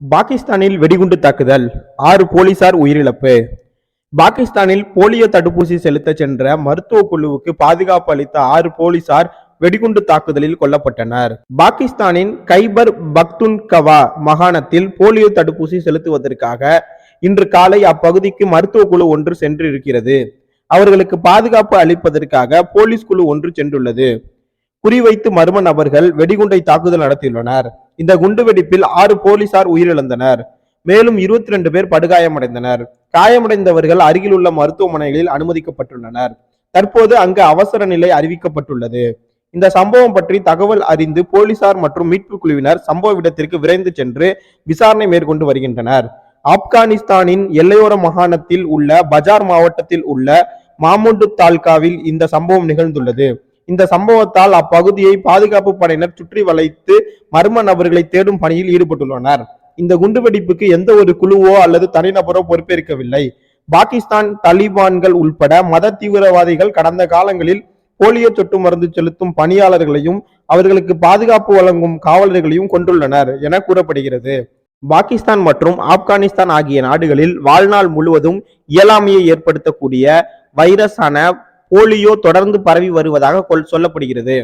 பாகிஸ்தானில் வெடிகுண்டு தாக்குதல் ஆறு போலீசார் உயிரிழப்பு. பாகிஸ்தானில் போலியோ தடுப்பூசி செலுத்த சென்ற மருத்துவ குழுவுக்கு பாதுகாப்பு அளித்த ஆறு போலீசார் வெடிகுண்டு தாக்குதலில் கொல்லப்பட்டனர். பாகிஸ்தானின் கைபர் பக்துன்கவா மாகாணத்தில் போலியோ தடுப்பூசி செலுத்துவதற்காக இன்று காலை அப்பகுதிக்கு மருத்துவ குழு ஒன்று சென்றிருக்கிறது. அவர்களுக்கு பாதுகாப்பு அளிப்பதற்காக போலீஸ் குழு ஒன்று சென்றுள்ளது. குறிவைத்து மர்ம நபர்கள் வெடிகுண்டை தாக்குதல் நடத்தியுள்ளனர். இந்த குண்டுவெடிப்பில் ஆறு போலீசார் உயிரிழந்தனர். மேலும் இருபத்தி ரெண்டு பேர் படுகாயமடைந்தனர். காயமடைந்தவர்கள் அருகில் உள்ள மருத்துவமனைகளில் அனுமதிக்கப்பட்டுள்ளனர். தற்போது அங்கு அவசர நிலை அறிவிக்கப்பட்டுள்ளது. இந்த சம்பவம் பற்றி தகவல் அறிந்து போலீசார் மற்றும் மீட்பு குழுவினர் சம்பவ இடத்திற்கு விரைந்து சென்று விசாரணை மேற்கொண்டு வருகின்றனர். ஆப்கானிஸ்தானின் எல்லையோர மாகாணத்தில் உள்ள பஜார் மாவட்டத்தில் உள்ள மாமுண்டு தால்காவில் இந்த சம்பவம் நிகழ்ந்துள்ளது. இந்த சம்பவத்தால் அப்பகுதியை பாதுகாப்பு படையினர் சுற்றி வளைத்து மர்ம நபர்களை தேடும் பணியில் ஈடுபட்டுள்ளனர். இந்த குண்டுவெடிப்புக்கு எந்த ஒரு குழுவோ அல்லது தனிநபரோ பொறுப்பேற்கவில்லை. பாகிஸ்தான் தலிபான்கள் உள்பட மத தீவிரவாதிகள் கடந்த காலங்களில் போலியோ சொட்டு மருந்து செலுத்தும் பணியாளர்களையும் அவர்களுக்கு பாதுகாப்பு வழங்கும் காவலர்களையும் கொண்டுள்ளனர் என கூறப்படுகிறது. பாகிஸ்தான் மற்றும் ஆப்கானிஸ்தான் ஆகிய நாடுகளில் வாழ்நாள் முழுவதும் இயலாமையை ஏற்படுத்தக்கூடிய வைரஸான போலியோ தொடர்ந்து பரவி வருவதாக சொல்லப்படுகிறது.